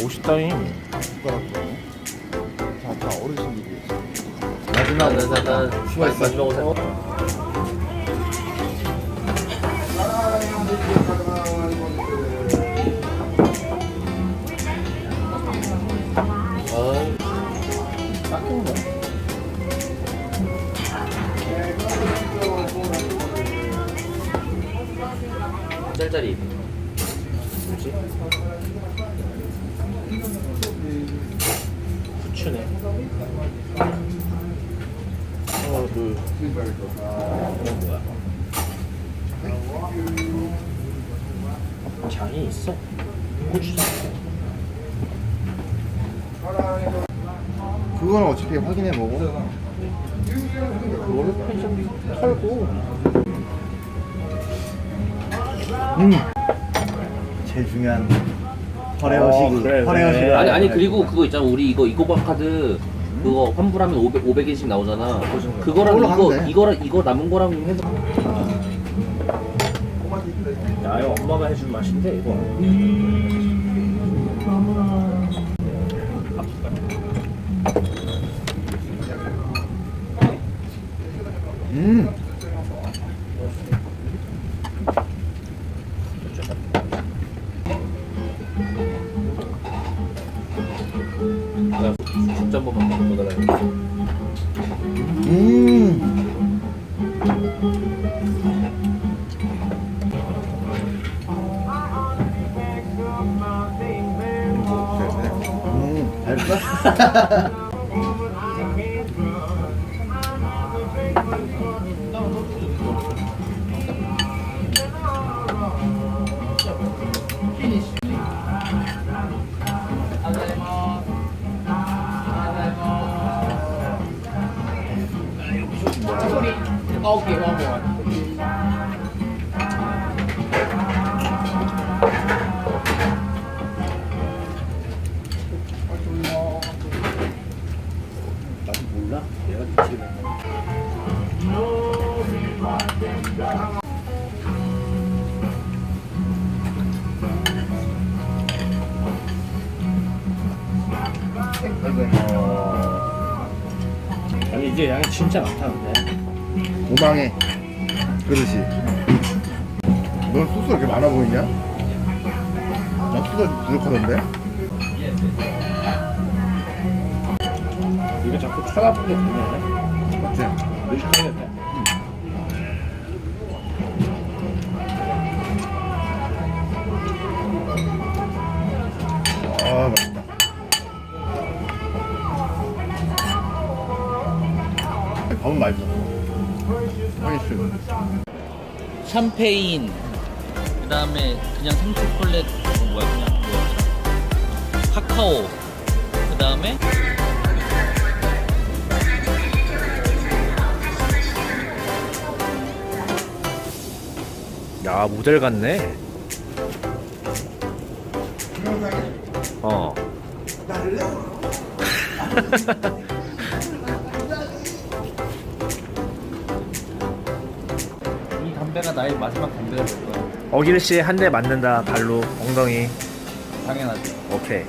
멋있다잉. 다, 다 어르신들이. 마지막으로 마지막으로 생 8달이 뭐지? 후추네 하나 이건 뭐야 장이 있어? 그건 어차피 확인해 먹어. 뭘 편의점 털고 음. 제일 중요한 허레허식. 어, 그래, 허레허식. 그래. 아니 아니 그리고 그거 있잖아 우리 이거 이코바 카드 그거 환불하면 500 500엔씩 나오잖아 그거랑 이거 돼. 이거랑 이거 남은 거랑 해서 야, 이거 엄마가 해준 맛인데, 이거. 음. 야, 진짜 한 번만 더 달라요 음. 음, 잘했어? 나도 몰라. 내가 지금. 아니 이제 양이 진짜 많다 근데 오망해. 그릇이. 넌 소스가 이렇게 많아 보이냐? 나 소스가 부족하던데? 이거 자꾸 쳐다보게 되네 맞지? 의심하겠다 아, 맛있다. 밥은 맛있어. 샴페인. 그다음에 그냥 생초콜릿 어, 뭐야 그냥. 뭐였더라 카카오. 그다음에 야 모델 같네. 어 이 담배가 나의 마지막 담배가 될 거야. 어길 씨한 대 맞는다. 발로. 엉덩이. 당연하지. 오케이